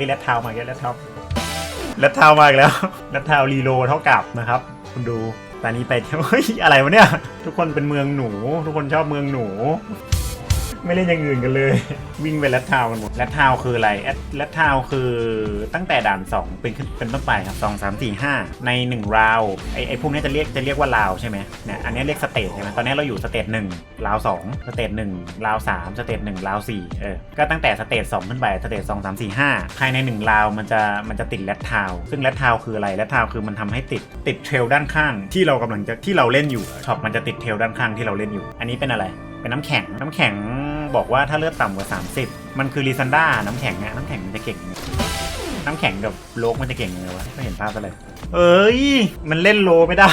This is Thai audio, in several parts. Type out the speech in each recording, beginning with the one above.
ฮ้ยแรดเท้ามาอีกแล้วแรดเท้าแรดเท้ามาอีกแล้วแรดเท้ารีโลเท่ากับนะครับ คุณดูตอนนี้ไปเฮ้ยอะไรวะเนี่ย ทุกคนเป็นเมืองหนู ทุกคนชอบเมืองหนู ไม่เล่นอย่างอื่นกันเลย วิ่งไปแรดทาวกันหมดแรดทาวคืออะไรแอดแรดทาวคือตั้งแต่ด่าน 2 เป็นขึ้นเป็นต้นไปครับ 2 3 4 5 ใน 1 ราวไอไอพวกนี้จะเรียกจะเรียกว่าราวใช่ไหมเนี่ยอันนี้เรียกสเตจใช่ไหมตอนนี้เราอยู่สเตจหนึ่งราวสองสเตจหนึ่งราวสามสเตจหนึ่งราวสี่เออก็ตั้งแต่สเตจสองขึ้นไปสเตจสองสามสี่ห้าภายใน1ราวมันจะมันจะติดแรดทาวซึ่งแรดทาวคืออะไรแรดทาวคือมันทำให้ติดติดเทรลด้านข้างที่เรากำลังจะที่เราเล่นอยู่ช็อปมันจะติดเทรลด้านข้างที่เราเล่นอยู่ อันนี้เป็นอะไรเป็นน้ำแข็งน้ำแข็ง บอกว่าถ้าเลือดต่ำกว่า 30 มันคือรีซันด้าน้ำแข็งเนี่ยน้ำแข็งมันจะเก่งน้ำแข็งกับโลกมันจะเก่งยังไงวะไม่เห็นภาพเลยเอ้ย มันเล่นโลไม่ได้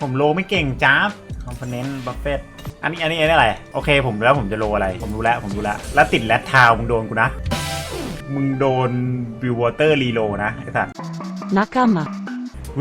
ผมโลไม่เก่งจ้าบคอมโพเนนต์บัฟเฟตอันนี้อันนี้อันนี้อะไร โอเค ผมแล้วผมจะโลอะไร ผมรู้แล้ว ผมรู้แล้ว แล้วติดแรดทาวมึงโดนกูนะ มึงโดนบิววอเตอร์รีโลนะไอ้สัส Nakama.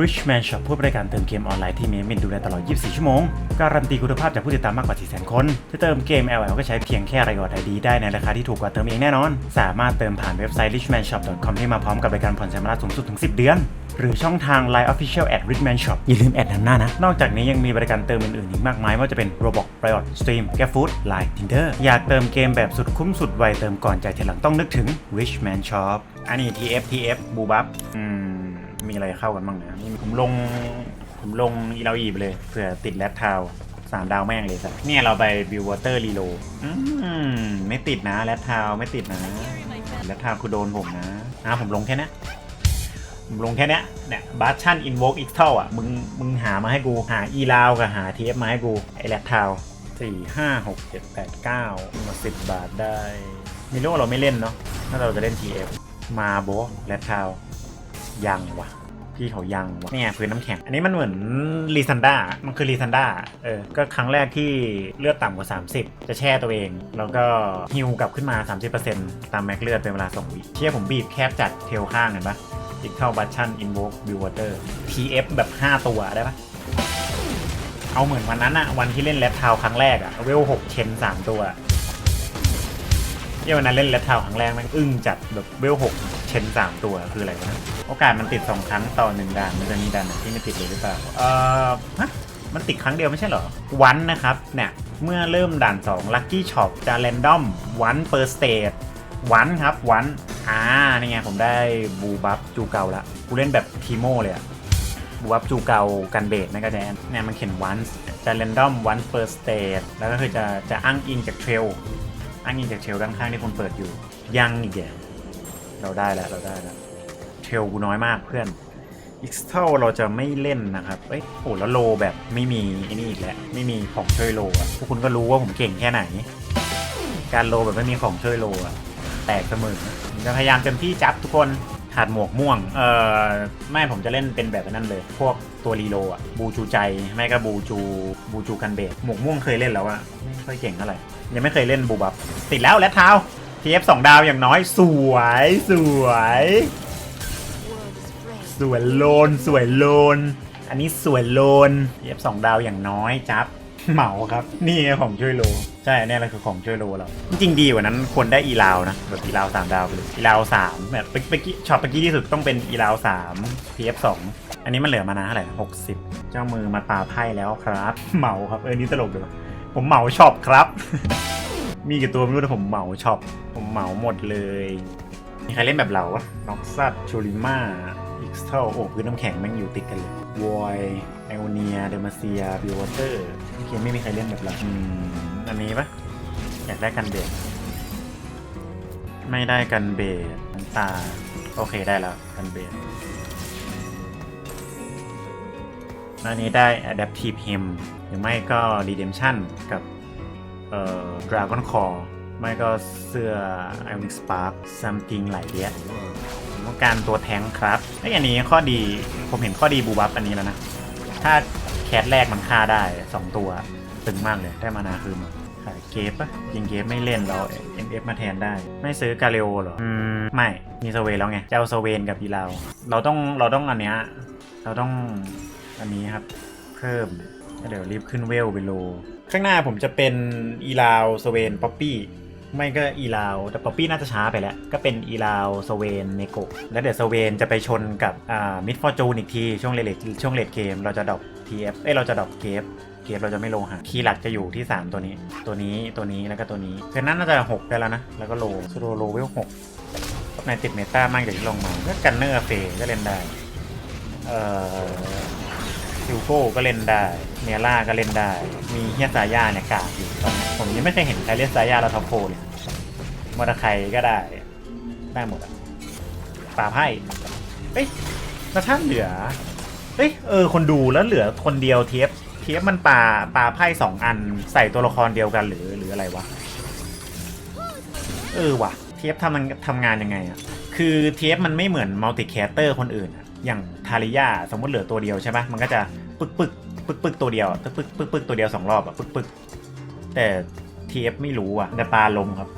Richman Shop ผู้บริการเติมเกมออนไลน์ที่มีมินดูแลตลอด 24 ชั่วโมง การันตีคุณภาพจากผู้ติดตามมากกว่า 400,000 คนจะเติมเกม LL ก็ใช้เพียงแค่รายอดไอดีได้ในราคาที่ถูกกว่าเติมเองแน่นอน สามารถเติมผ่านเว็บไซต์ richmanshop.com ที่มาพร้อมกับบริการผ่อนชำระสูงสุดถึง 10 เดือน หรือช่องทาง Line Official at Richman Shop อย่าลืมแอดนำหน้านะ นอกจากนี้ยังมีบริการเติมอื่นๆ อีกมากมายไม่ว่าจะเป็น Roblox Riot Stream GrabFood Line Tinder อยากเติมเกมแบบสุดคุ้มสุดไวเติมก่อนใจทีหลังต้องนึกถึง Richman Shop อันนี้ TF TF บูบับอืม มีอะไรเข้ากันบ้างนะนี่ผมลงผมลงอีเราอีไปเลยเผื่อติดแรดทาวสามดาวแม่งเลยสัตว์เนี่ยเราไปบิววอเตอร์รีโลอืมไม่ติดนะแรดทาวไม่ติดนะแรดทาวคือโดนผมนะอะผมลงแค่นี้ผมลงแค่นี้เนี่ยบัตชั่นอินโวกอีกเท่าอะมึงมึงหามาให้กูหาอีลาวกับหาทีเอฟมาให้กูไอแรดทาวสี่ห้าหกเจ็ดแปดเก้ามาสิบบาทได้มีเรื่องเราไม่เล่นเนาะถ้าเราจะเล่น TF มาโบแรดทาวยังวะ พี่เขายังวะเนี่ยพื้นน้ำแข็ง อันนี้มันเหมือนรีซันด้ามันคือรีซันด้าเออ ก็ครั้งแรกที่เลือดต่ำกว่า 30 จะแช่ตัวเอง แล้วก็ฮิวกลับขึ้นมา 30%ตามแม็กเลือดเป็นเวลา2วิเชี่ยผมบีบแคบจัดเทลข้างเห็นปะอีกเท่าบัตชั่นอินโวกบิววอเตอร์ TF แบบ 5 ตัวได้ปะเอาเหมือนวันนั้นอะวันที่เล่นแรดทาวครั้งแรกอะเวล6เชน3ตัว ที่วันนั้นเล่นแรดทาวครั้งแรกแมันอึ้งจัดแบบเวล6เชน3ตัวคืออะไรวะนะโอกาสมันติด2ครั้งต่อ1ด่านมันจะมีด่านไหนที่ไม่ติดเลยหรือเปล่าเอ่อฮะมันติดครั้งเดียวไม่ใช่เหรอ วันนะครับเนี่ยเมื่อเริ่มด่าน2 Lucky Shop จะ r รนดอมวันเปอร์สเตทวันครับวันอ่านี่ไงผมได้บูบัฟจูเกาละกูเล่นแบบทีโมเลยอะบูบัฟจูเกากันเบสนะก็จะเนี่ยมันเขียนวันจะ r รนดอมวันเปอร์สเตทแล้วก็คือจะจะอ้างอิงจากเทรล อ้างอิงจากเทลด้านข้างที่คนเปิดอยู่ ยังอีกแกเราได้แล้วเราได้แล้วเทลกูน้อยมากเพื่อนอีกเท่าเราจะไม่เล่นนะครับ เอ้ยโอ้แล้วโลแบบไม่มีไอ้นี่อีกแล้ว ไม่มีของช่วยโลอะพวกคุณก็รู้ว่าผมเก่งแค่ไหน การโลแบบไม่มีของช่วยโลอะแตกเสมอผมจะพยายามเต็มที่จับทุกคน ขาดหมวกม่วง เอ่อไม่ผมจะเล่นเป็นแบบนั้นเลย พวกตัวรีโลอะบูจูใจ ไม่ก็บูจู บูจูกันเบสหมวกม่วงเคยเล่นแล้วอะไม่ค่อยเก่งเท่าไหร่ ยังไม่เคยเล่นบูบับ ติดแล้วและเท้า TF 2ดาวอย่างน้อย สวย สวย สวยโลน สวยโลน อันนี้สวยโลนเย็บสองดาวอย่างน้อยจับ เหมาครับ นี่ไงของช่วยโล ใช่เนี่ยแหละคือของช่วยโลเรา จริงๆดีกว่านั้นควรได้อีลาวนะ แบบอีลาวสามดาวไปเลยอีลาวสามแบบเมื่อกี้ช็อตเมื่อกี้ที่สุดต้องเป็นอีลาวสามทีเอฟสองอันนี้มันเหลือมานะเท่าไหร่หกสิบเจ้ามือมาปาไพ่แล้วครับ เหมาครับเออนี่ตลกเลยว่ะผมเหมาช็อปครับ มีกี่ตัวไม่รู้แต่ผมเหมาช็อปผมเหมาหมดเลยมีใครเล่นแบบเราน็อกซัตชูริมาอิกเทลโอ้พื้นน้ำแข็งแม่งอยู่ติดกันเลยวอย ไอโอเนียเดมาเซียบิววอเตอร์โอเคไม่มีใครเล่นแบบเราอืมอันนี้ปะอยากได้กันเบสไม่ได้กันเบสน้ำตา โอเคได้แล้วกันเบสอันนี้ได้ Adaptive Hem หรือไม่ก็ Redemption กับเอ่อ Dragon Core ไม่ก็เสื้อ Ionic Spark something หลายเดียผมต้องการตัวแทงค์ครับไอยอันนี้ข้อดีผมเห็นข้อดีบูบัฟอันนี้แล้วนะ ถ้าแคทแรกมันฆ่าได้2ตัวตึงมากเลยได้มานาคืนขายเกฟปะยิงเกฟไม่เล่นเรา MF มาแทนได้ ไม่ซื้อกาเลโอเหรอ อืม ไม่ มีสเวนแล้วไงจะเอาสเวนกับอีลาวเราต้องเราต้องอันเนี้ยเราต้องอันนี้ครับ เพิ่มเดี๋ยวรีบขึ้นเวลไปโล ข้างหน้าผมจะเป็นอีลาวสเวนป๊อปปี้ ไม่ก็อีลาวแต่ป๊อปปี้น่าจะช้าไปแล้ว ก็เป็นอีลาวสเวนเนโกะแล้วเดี๋ยวสเวนจะไปชนกับอ่ามิดฟอร์จูนอีกที ช่วงเลทช่วงเลทเกมเราจะดรอปทีเอฟเอ้ยเราจะดรอปเกฟเกฟเราจะไม่ลงหาคีย์หลักจะอยู่ที่ 3 ตัวนี้ ตัวนี้ตัวนี้แล้วก็ตัวนี้เพราะนั้นน่าจะ 6 ได้แล้วนะ แล้วก็โลสโลโลเวลหกในติดเมตามากอย่างที่ลงมาก็กันเนอร์เฟก็เล่นได้เอ่อ ซิลโก้ก็เล่นได้เนียร่าก็เล่นได้ มีเฮียซายาเนี่ยกากอยู่ผมยังไม่เคยเห็นใครเล่นซายาแล้วท็อปโฟเลยมอตอร์ไคก็ได้ ได้หมดอะป่าไพ่เอ้ยแล้วถ้าเหลือเอ้ยเออคนดูแล้วเหลือคนเดียวเทียบเทียบมันปลาปลาไพ่สองอันใส่ตัวละครเดียวกันหรือหรืออะไรวะ เออว่ะ เทียบทำมันทำงานยังไงอะคือเทียบมันไม่เหมือนมัลติแคสเตอร์คนอื่นอะอย่าง ทาริยาสมมติเหลือตัวเดียวใช่ปะมันก็จะปึกปึกปึกปึกตัวเดียวปึกปึกปึกปึกตัวเดียวสองรอบอะปึกปึกแต่ทียบไม่รู้อะแต่ปลาลมครับ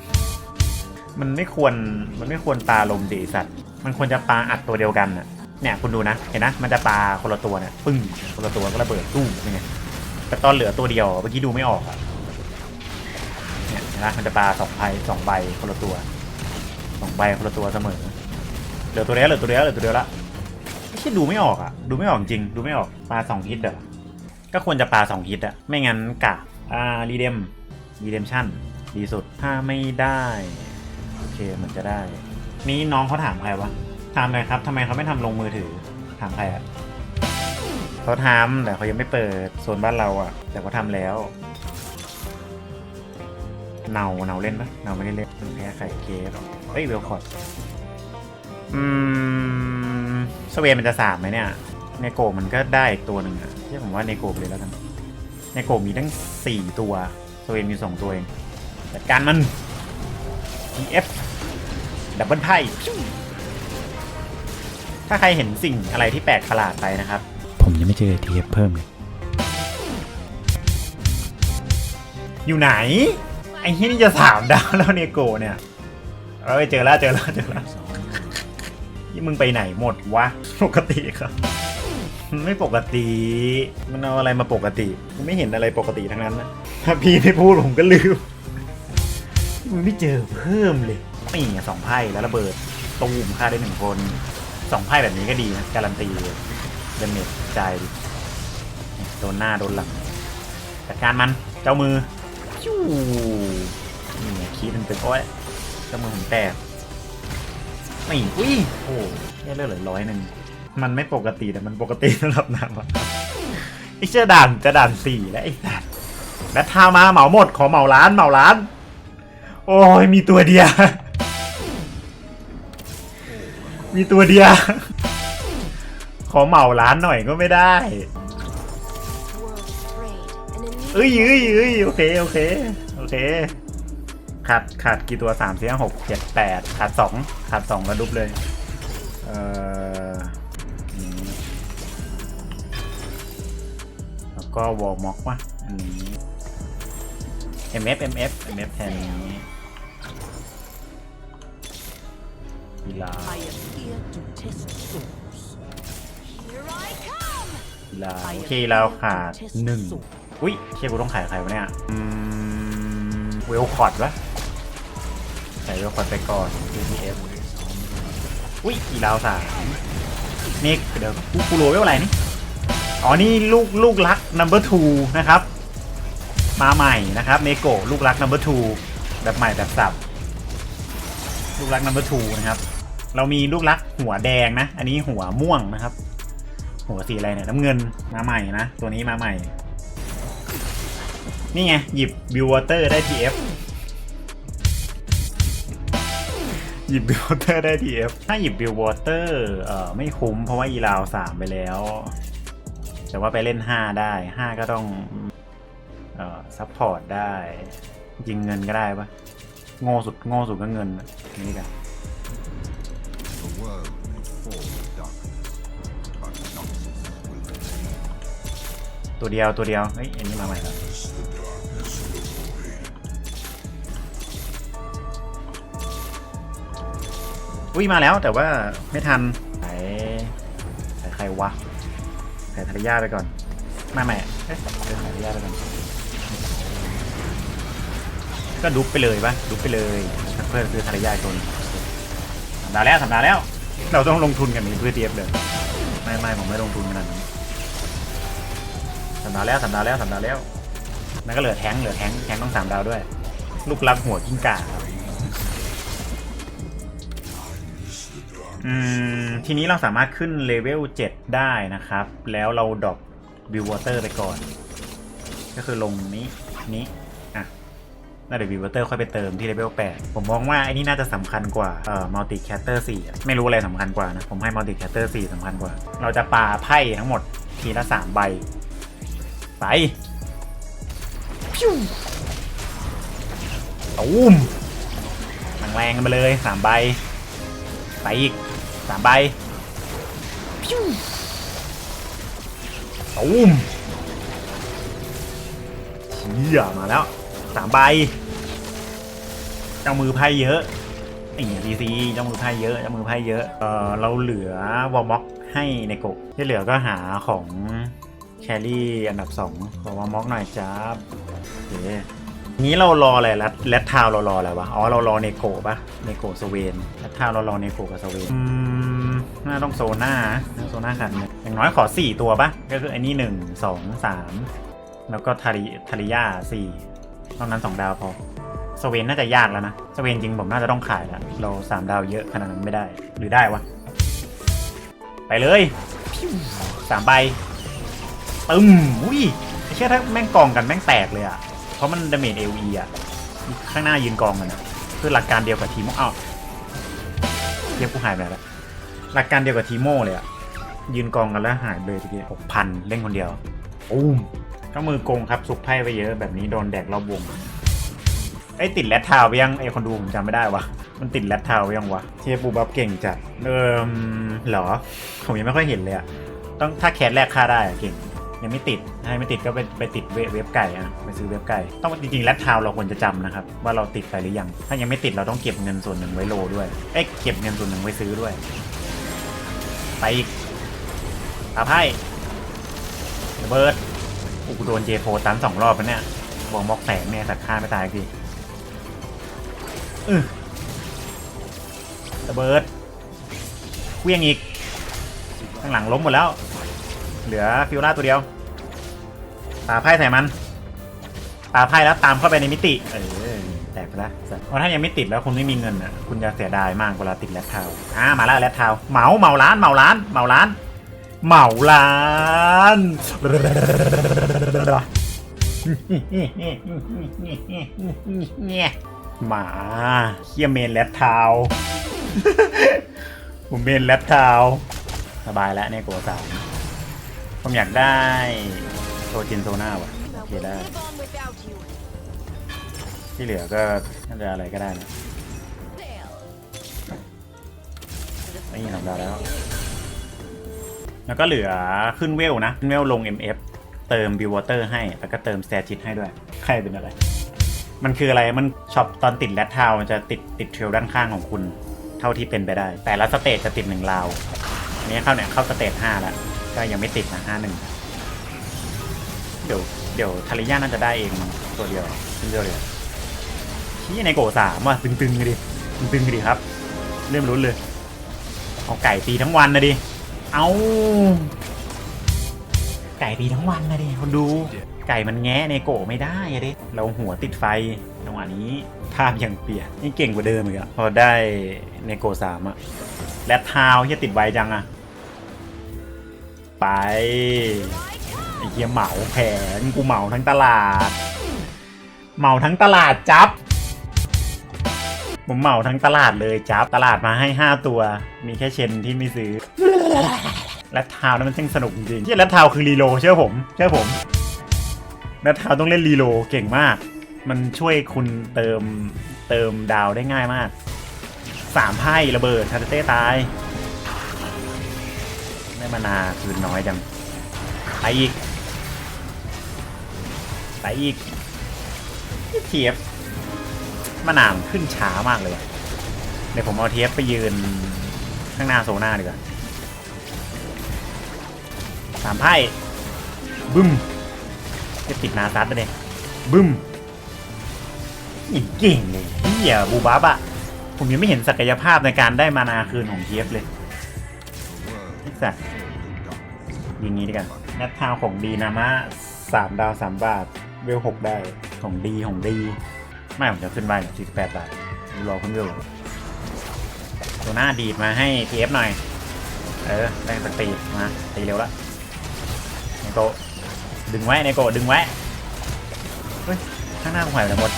มันไม่ควรมันไม่ควรปลาลมดีสัตว์มันควรจะปลาอัดตัวเดียวกันอะเนี่ยคุณดูนะเห็นนะมันจะปลาคนละตัวเนี่ยปึ้งคนละตัวก็ระเบิดตู้มยังไงแต่ตอนเหลือตัวเดียวเมื่อกี้ดูไม่ออกอะเนี่ยเห็นนะมันจะปลาสองใบสองใบคนละตัวสองใบคนละตัวเสมอเหลือตัวเดียวเหลือตัวเดียวเหลือตัวเดียวละ ไม่ดูไม่ออกอะดูไม่ออกจริง ดูไม่ออกปลาสองฮิตเหรอก็ควรจะปลาสองฮิตอะไม่งั้นกะอ่ารีเดมรีเดมชั่นดีสุดถ้าไม่ได้โอเคเหมือนจะได้ นี่น้องเขาถามใครวะถามหน่อยครับทำไมเขาไม่ทำลงมือถือถามใครอะเขาทำแต่เขายังไม่เปิดโซนบ้านเราอะแต่เขาทำแล้วเนาเนาเล่นปะเนาไม่ได้เล่นแพ้ไข่เกฟเฮ้ยเวลคอร์ดอืม สเวนมันจะสามไหมเนี่ยเนโกะมันก็ได้อีกตัวหนึ่งอะที่ผมว่าเนโกะไปเลยแล้วกันเนโกะมีทั้งสี่ตัวสเวนมีสองตัวเองจัดการมัน TF ดับเบิลไพ่ถ้าใครเห็นสิ่งอะไรที่แปลกประหลาดไปนะครับ ผมยังไม่เจอ TF เพิ่มเลยอยู่ไหน ไอ้ที่นี่จะสามดาวแล้วเนโกเนี่ยเอ้ยเจอแล้วเจอแล้วเจอแล้ว นี่มึงไปไหนหมดวะ ปกติครับมันไม่ปกติ มันเอาอะไรมาปกติมันไม่เห็นอะไรปกติทั้งนั้นนะถ้าพี่ไม่พูดผมก็ลืมมึงไม่เจอเพิ่มเลยนี่ไงสองไพ่แล้วระเบิดตูมฆ่าได้หนึ่งคนสองไพ่แบบนี้ก็ดีนะการันตีเลยเดเมจใจายโดนหน้าโดนหลังจัดการมันเจ้ามือจู้นี่ไงคีดมันเป็นโอ้ยเจ้ามือผมแตก ไม่อุ้ยโอ้เนี่ยเลือดเหลือร้อยหนึ่งมันไม่ปกติแต่มันปกติสำหรับนางวะไอ้เจ้าด่านจะด่านสี่แล้วไอ้สัตว์แบททามาเหมาหมดขอเหมาร้านเหมาร้าน โอ้ยมีตัวเดียวมีตัวเดียวขอเหมาร้านหน่อยก็ไม่ได้ World trade and a new เอ้ยเอ้ยเอ้ยโอเคโอเคโอเค ขาดขาดกี่ตัวสามสี่ห้าหกเจ็ดแปดขาดสองขาดสองกระดุบเลย เอ่ออืมแล้วก็วอลม็อกวะอันนี้ MF MF MF แทนนี้กีฬา I am here to test souls. Here I come. กีฬาโอเคเราขาดหนึ่งอุ้ยเชี่ยกูต้องขายใครวะเนี่ยอืมเวลคอร์ดวะใส่เวลคอร์ดไปก่อน UTF อุ้ยกีฬาสามนี่เดี๋ยวกูกูรู้เวลอะไรนี่ อ๋อ นี่ลูกลูกรัก number two นะครับ มาใหม่นะครับเนโกลูกรัก number two แบบใหม่แบบสับ ลูกรัก number two นะครับ เรามีลูกรักหัวแดงนะ อันนี้หัวม่วงนะครับ หัวสีอะไรเนี่ยน้ำเงินมาใหม่นะ ตัวนี้มาใหม่ นี่ไง หยิบบิววอเตอร์ได้ TF หยิบบิววอเตอร์ได้ TF ถ้าหยิบบิววอเตอร์เอ่อไม่คุ้มเพราะว่าอีลาวสามไปแล้ว แต่ว่าไปเล่น5ได้5ก็ต้องเอ่อซัพพอร์ตได้ ยิงเงินก็ได้ปะโง่สุดโง่สุดก็เงินนี่กัน The world may fall in darkness, but Noxus will remain. ตัวเดียวตัวเดียวเฮ้ยอันนี้มาใหม่แล้ว อุ้ยมาแล้วแต่ว่าไม่ทันใส่ใส่ใครวะใส่ธรยาไปก่อนไม่ไม่เอ๊ะใส่ธรยาไปก่อนก็ดุบไปเลยปะดุบไปเลยเพื่อคือทารยาชนสัปดาห์แล้วสัปดาห์แล้ว เราต้องลงทุนกันนี้เพื่อเทียบเลยไม่ไม่ผมไม่ลงทุนขนาดนั้นสัปดาห์แล้วสัปดาห์แล้วสัปดาห์แล้วนั่นก็เหลือแท้งเหลือแท้งแท้งต้องสามดาวด้วย ลูกรักหัวกิ้งก่าครับ อืมทีนี้เราสามารถขึ้นเลเวล7ได้นะครับ แล้วเราดรอปบิววอเตอร์ไปก่อน ก็คือลงนี้นี้อะแล้วเดี๋ยวบิววอเตอร์ค่อยไปเติมที่เลเวล8ผมมองว่าไอ้นี่น่าจะสำคัญกว่าเอ่อมัลติแคตเตอร์4อะไม่รู้อะไรสำคัญกว่านะ ผมให้มัลติแคตเตอร์4สำคัญกว่า เราจะปาไพ่ทั้งหมดทีละ 3 ใบ ไปพิ้วตูมแรงๆกันไปเลยสามใบไปอีก สามใบพิ้วตูมเชี่ยมาแล้วสามใบเจ้ามือไพ่เยอะไอ้ดีซีเจ้ามือไพ่เยอะเจ้ามือไพ่เยอะเออเราเหลือวอลม็อกให้ในโกะที่เหลือก็หาของแครี่อันดับสองขอวอลม็อกหน่อยจ้าบโอเค งี้เรารออะไรแล้วแลดทาวเรารออะไรวะ อ๋อ เรารอเนโกะปะเนโกะสเวนแลดทาวเรารอเนโกะกับสเวนอืมน่าต้องโซน่าน่าโซน่าขันงอย่างน้อยขอสี่ตัวปะก็คืออันนี้หนึ่งสองสามแล้วก็ทาริทาริยาสี่นนั้นสองดาวพอสเวนน่าจะยากแล้วนะสเวนจริงผมน่าจะต้องขายแล้วเราสามดาวเยอะขนาดนั้นไม่ได้ หรือได้วะ ไปเลยสามใบตึมอุ้ยไอ้เชื่อถ้าแม่งกองกันแม่งแตกเลยอะ ราะมันดาเมจเอลีอะข้างหน้ายืนกองกันอะคือหลักการเดียวกับทีโมอ้าวเทียบกูหายไปแล้วหลักการเดียวกับทีโมเลยอะยืนกองกันแล้วหายเลยทีเดียวหกพันเล่นคนเดียวอุ้มก็มือโกงครับสุกไพ่ไปเยอะแบบนี้โดนแดกรอบวงไอ้ยติดแรดทาวน์ไปยังไอ้คนดูผมจำไม่ได้วะมันติดแรดทาวน์ไปยังวะเทียบูบับเก่งจัดเอิมเหรอผมยังไม่ค่อยเห็นเลยอะต้องถ้าแคสแรกค่าได้อะเก่ง ยังไม่ติดถ้าไม่ติดก็ไปไปติดเว็บไก่อะไปซื้อเว็บไก่ ต้องจริงๆแรดทาวเราควรจะจำนะครับ ว่าเราติดไปหรือยัง ถ้ายังไม่ติดเราต้องเก็บเงินส่วนหนึ่งไว้โลด้วย เอ้ยเก็บเงินส่วนหนึ่งไว้ซื้อด้วย ไปอีกตาไพ่ระเบิดอุกโดนเจโฟตันสองรอบแล้วเนี่ยบอกมอกแสงเนี่ยสัตว์ฆ่าไม่ตายทีอื้อระเบิดเคลี้ยงอีก ข้างหลังล้มหมดแล้ว เหลือฟิวล่าตัวเดียวปาไพ่ใส่มันปาไพ่แล้วตามเข้าไปในมิติ เออแตกไปแล้วเพราะถ้ายังไม่ติดแล้วคุณไม่มีเงินอะคุณจะเสียดายมากเวลาติดแรดเทาอ่ามาแล้วแรดเทาเหมาเหมาร้านเหมาร้านเหมาร้านเหมาร้านเนี่ยหมาเฮียเมนแรดเทาผมเมนแรดเทาสบายแล้วเนี่ยโกสาม ผมอยากได้โซจินโซน่าว่ะโอเคได้ ที่เหลือก็น่าจะอะไรก็ได้นะ Fail. นี่ทำได้แล้ว แล้วก็เหลือขึ้นเวลนะ ขึ้นเวลลง MF เติมบิววอเตอร์ให้ แล้วก็เติมสเตจิตให้ด้วย ใครเป็นอะไร มันคืออะไร มันช็อปตอนติดแรดทาวมันจะติดติดเทรลด้านข้างของคุณ เท่าที่เป็นไปได้ แต่ละสเตจจะติดหนึ่งราว อันนี้เข้าเนี่ยเข้าสเตจห้าแล้ว ก็ยังไม่ติดนะห้าหนึ่งเดี๋ยวเดี๋ยวทาริยาน่าจะได้เองตัวเดียวตัวเดียวเลยที่ในโกสามว่ะตึงๆกันดิตึงๆกันดิครับ เริ่มรุ้นเลยเอาไก่ตีทั้งวันนะดิเอาไก่ตีทั้งวันนะดิคนดูไก่มันแงะในโกไม่ได้อะดิเราหัวติดไฟจังหวะนี้ภาพยังเปลี่ยนนี่เก่งกว่าเดิมอีกอะพอได้ในโกสามอะแรดทาวน์เฮียติดไวจังอะ ไปไอ้เฮียเหมาแผนกูเหมาทั้งตลาด เหมาทั้งตลาดจับ ผมเหมาทั้งตลาดเลยจับตลาดมาให้ 5 ตัว มีแค่เชนที่ไม่ซื้อและทาวนั้นมันช่างสนุกจริงที่และทาวคือรีโลเชื่อผมเชื่อผมและทาวต้องเล่นรีโลเก่งมาก มันช่วยคุณเติมเติมดาวได้ง่ายมากสามไพ่ระเบิดทาเต้ตาย มานาคืนน้อยจังไปอีกไปอีกเทียบมะนาวขึ้นช้ามากเลยเดี๋ยวผมเอาเทปไปยืนข้างหน้าโซน่าดีกว่าสามไพ่บึ้มจะติดนาซัดไปเลยบึ้มเก่งเลยเฮียบูบับอะผมยังไม่เห็นศักยภาพในการได้มานาคืนของเทียบเลยไอ้สัส ยิงนี้ดีกันนัดทาวของดีนะมะสามดาวสามบาท เวลหกได้ ของดีของดี ไม่ผมจะขึ้นไปสี่สิบแปดบาทรอเพิ่งเวลตัวหน้าดีดมาให้เทียบหน่อย เออได้สตีมาตีเร็วละไนโกะดึงไว้ไนโกะดึงไว้ เฮ้ย ข้างหน้ากูหายไปไหนหมด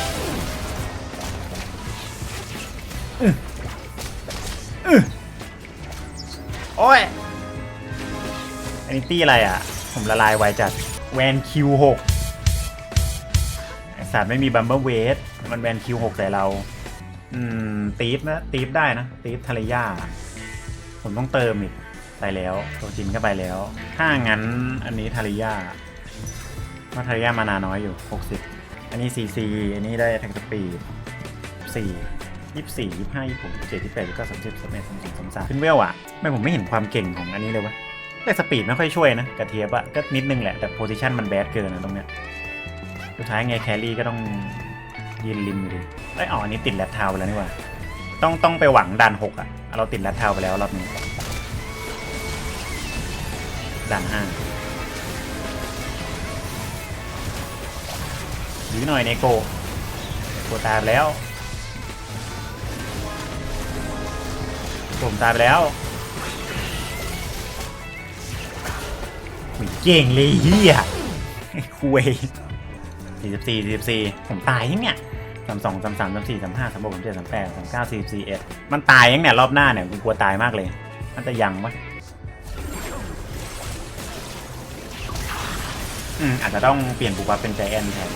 อื้ออื้อโอ้ยอั นนี้ตี้อะไรอะ ผมละลายไวจัดแวนคิวหกไอสัตว์ไม่มีบัมเบิลเวสมันแวนคิวหกใส่เรา อืมตีฟนะตีฟได้นะตีฟทะเลยาผมต้องเติมอีกไปแล้วตัวจินก็ไปแล้ว ถ้างั้นอันนี้ทาริยาว่าทาริยามานาน้อยอยู่ 60 อันนี้ CC อันนี้ได้แท็กสปีด4 24 25 26 27 28แล้วก็30 31 32 33 ขึ้นเวลอะไม่ผมไม่เห็นความเก่งของอันนี้เลยวะ แต่สปีดไม่ค่อยช่วยนะกระเทียบอะก็นิดนึงแหละ แต่โพซิชันมันแบดเกินนะตรงเนี้ยสุดท้ายไงแครี่ก็ต้องยืนริมอยู่ดีไอ้อ๋ออันนี้ติดแรดเทาไปแล้วนี่ว่า ต้องต้องไปหวังดันหกอะเราติดแรดเทาไปแล้วรอบนี้ด่านห้าหรือหน่อยเนโกโกตายแล้วผมตายไปแล้ว เก่งเลยเฮียไอ้คุยสี่สิบสี่สี่สิบสี่ผมตายยังเนี่ยสามสองสามสามสามสี่สามห้าสามหกสามเจ็ดสามแปดสามเก้าสี่สิบสี่เอ็ดมันตายยังเนี่ยรอบหน้าเนี่ยกูกลัวตายมากเลยมันจะยังวะอืมอาจจะต้องเปลี่ยนบุบับเป็นใจแอนแทน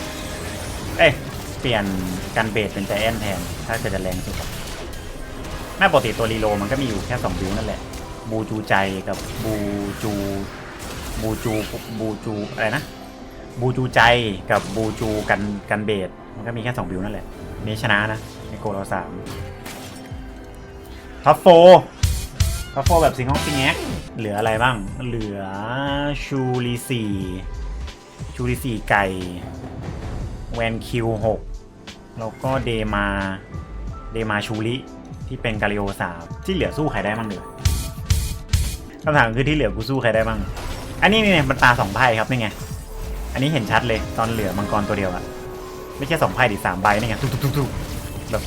เอ้ยเปลี่ยนกันเบสเป็นใจแอนแทน ถ้าเกิดจะแรงสุดอะแม่ปกติตัวรีโลมันก็มีอยู่แค่สองบิวนั่นแหละ บูจูใจกับบูจู บูจูบูจูอะไรนะ บูจูใจกับบูจูกันกันเบสมันก็มีแค่สองบิวนั่นแหละนี้ชนะนะในโกเราสามท็อปโฟท็อปโฟแบบซิงค์ฮอกซิงแอกเหลืออะไรบ้าง เหลือชูรีสี่ชูริสี่ไก่แวนคิวหกแล้วก็เดมาเดมาชูริที่เป็นกาลิโอสามที่เหลือสู้ใครได้บ้างเหลือคำถามคือที่เหลือกูสู้ใครได้บ้าง อันนี้เนี่ยมันตาสองไพ่ครับนี่ไง อันนี้เห็นชัดเลยตอนเหลือมังกรตัวเดียวอะไม่ใช่สองไพ่ดิสามใบนี่ไงทุกทุกทุกทุกแบบ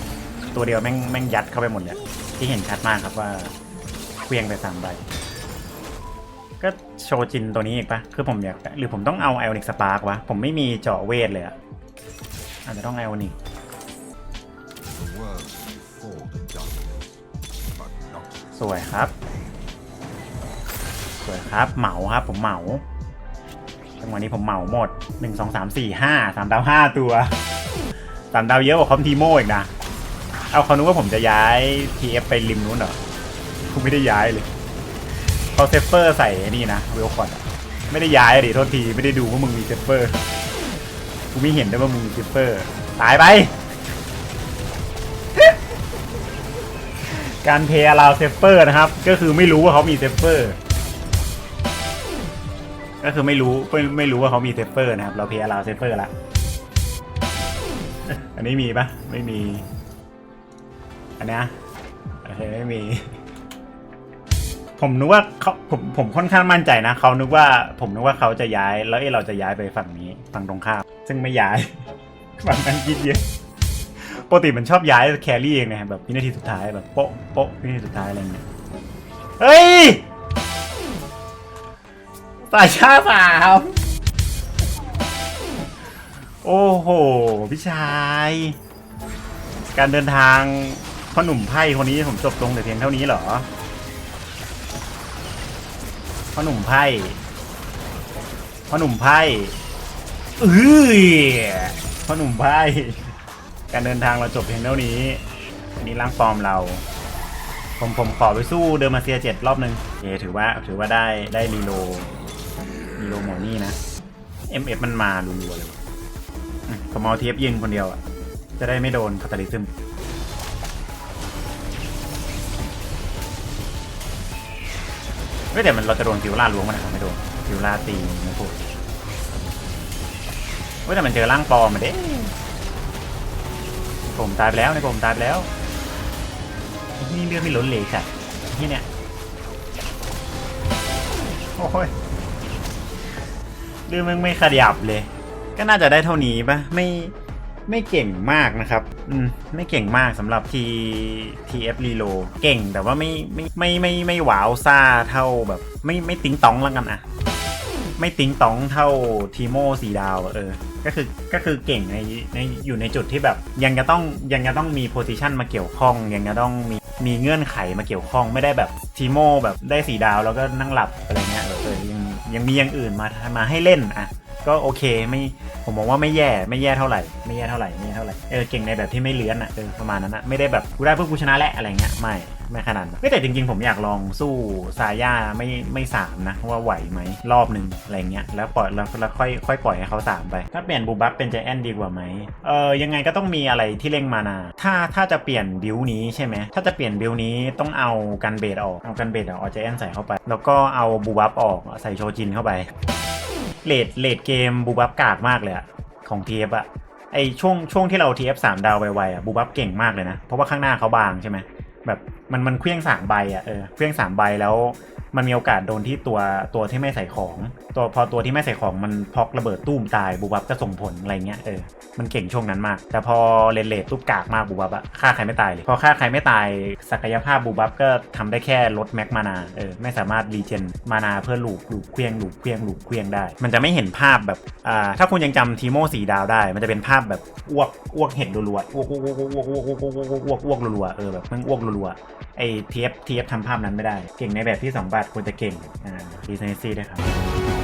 ตัวเดียวแม่งแม่งยัดเข้าไปหมดเลยที่เห็นชัดมากครับว่าเคลียงไปสามใบก็โชจินตัวนี้อีกปะคือผมอยากหรือผมต้องเอาไอออนิกสปาร์กวะ ผมไม่มีเจาะเวทเลยอะอาจจะต้องไอออนิก The world may fall in darkness, but not สวยครับ สวยครับ เหมาครับ ผมเหมาจังหวะนี้ผมเหมาหมดหนึ่งสองสามสี่ห้าสามดาวห้าตัวสามดาวเยอะกว่าคอมทีโมอีกนะ เอาเขานึกว่าผมจะย้าย TF ไปริมนู้นเหรอกูไม่ได้ย้ายเลยเขาเซฟเฟอร์ใส่นี่นะเวลคอนไม่ได้ย้ายอะดิโทษทีไม่ได้ดูว่ามึงมีเซฟเฟอร์กูไม่เห็นด้วยว่ามึงมีเซฟเฟอร์ตายไป การเพย์อลาวเซฟเฟอร์นะครับ ก็คือไม่รู้ว่าเขามีเซฟเฟอร์ ก็คือไม่รู้ไม่ไม่รู้ว่าเขามีเซฟเฟอร์นะครับ เราเพย์อลาวเซฟเฟอร์ละ อันนี้มีปะไม่มี อันนี้โอเคไม่มี ผมนึกว่าเขาผมผมค่อนข้างมั่นใจนะเขานึกว่า ผมนึกว่าเขาจะย้ายแล้วเอเราจะย้ายไปฝั่งนี้ฝั่งตรงข้ามซึ่งไม่ย้ายฝั่งนั้นคิดเยอะปกติมันชอบย้ายแครี่เองนะแบบวินาทีสุดท้ายแบบโป๊ะโป๊ะวินาทีสุดท้ายอะไรเงี้ยเฮ้ย สายชาสาโอ้โห พี่ชาย การเดินทางพ่อหนุ่มไพ่คนนี้ผมจบลงแต่เพียงเท่านี้เหรอพ่อหนุ่มไพ่พ่อหนุ่มไพ่เอ้ยพ่อหนุ่มไพ่การเดินทางเราจบเพียงเท่านี้อันนี้ล้างฟอร์มเรา ผมผมขอไปสู้เดอร์มาเซียเจ็ดรอบหนึ่งโอถือว่าถือว่าได้ได้รีโล รีโลโมนี่นะ MF มันมารัวๆเลยอืมผมเอาเทียบยิงคนเดียวอะ จะได้ไม่โดนคาตาลิซึมเฮ้ยแต่มันเราจะโดนฟิวล่าล้วงมันนะครับไม่โดนฟิวล่าตีไม่พูดเฮ้ยแต่มันเจอร่างปลอมมาเด้ผมตายไปแล้วในผมตายไปแล้วนี่เลือดไม่ล้นเลยค่ะที่เนี่ยโอ้ย เรื่องมึงไม่ขยับเลย ก็น่าจะได้เท่านี้ปะไม่ไม่เก่งมากนะครับ อืม ไม่เก่งมากสำหรับทีทีเอฟรีโลเก่งแต่ว่าไม่ไม่ไม่ไม่ไม่หวาวซ่าเท่าแบบ ไม่ไม่ติ้งตองแล้วกันอะไม่ติ้งตองเท่าทีโมสีดาวเออ ก็คือก็คือเก่งในในอยู่ในจุดที่แบบ ยังจะต้องยังจะต้องมีโพซิชันมาเกี่ยวข้อง ยังจะต้องมีมีเงื่อนไขมาเกี่ยวข้อง ไม่ได้แบบทีโมแบบได้สีดาวแล้วก็นั่งหลับอะไรเงี้ยเออเออยัง ยังมีอย่างอื่นมามาให้เล่นอะก็โอเคไม่ ผมมองว่าไม่แย่ไม่แย่เท่าไหร่ไม่แย่เท่าไหร่ไม่แย่เท่าไหร่เออเก่งในแบบที่ไม่เลื้อนอะเออประมาณนั้นอะไม่ได้แบบกูได้เพื่อกูชนะแหละอะไรเงี้ยไม่ไม่ขนาดนั้นแต่จริงๆ ผมอยากลองสู้ซาย่าไม่ไม่สามนะ ว่าไหวไหมรอบหนึ่งอะไรเงี้ยแล้วปล่อยแล้วแล้วค่อยค่อยปล่อยให้เขาสามไป ถ้าเปลี่ยนบูบัฟเป็นใจแอนดีกว่าไหมเออยังไงก็ต้องมีอะไรที่เร่งมานา ถ้าถ้าจะเปลี่ยนบิวนี้ใช่ไหมถ้าจะเปลี่ยนบิวนี้ต้องเอากันเบดออกเอากันเบดออกเอาใจแอนใส่เข้าไป แล้วก็เอาบูบัฟออกใส่โชจินเข้าไป เลดเลดเกมบูบับกากมากเลยอะของทีเอฟอะไอช่วงช่วงที่เราทีเอฟสามดาวไวๆอะบูบับเก่งมากเลยนะ เพราะว่าข้างหน้าเขาบางใช่ไหมแบบมันมันเคลื่องสามใบอะเออเคลื่องสามใบแล้ว มันมีโอกาสโดนที่ตัวตัวที่ไม่ใส่ของ ตัวพอตัวที่ไม่ใส่ของมันพอกระเบิดตุ้มตายบูบับก็ส่งผลอะไรเงี้ยเออมันเก่งช่วงนั้นมาก แต่พอเลนเลดตุ๊บกากมากบูบับอะฆ่าใครไม่ตายเลยพอฆ่าใครไม่ตายศักยภาพบูบับก็ทำได้แค่ลดแม็กมานาเออไม่สามารถรีเจนมานาเพื่อลูกลูกเคลียงลูกเคลียงลูกเคลียงได้ มันจะไม่เห็นภาพแบบอ่าถ้าคุณยังจำทีโมสีดาวได้ มันจะเป็นภาพแบบอ้วกอ้วกเห็ดรัวๆอ้วกอ้วกอ้วกอ้วกอ้วกอ้วกอ้วกอ้วกอ้วกอ้วกรัวๆเออแบบมันอ้วกรัวๆไอทีเอฟทีเอฟทำภาพนั้นไม่ได้ เก่งในแบบที่2บาดควรจะเก่งอ่าดีไซน์ซีด้วยครับ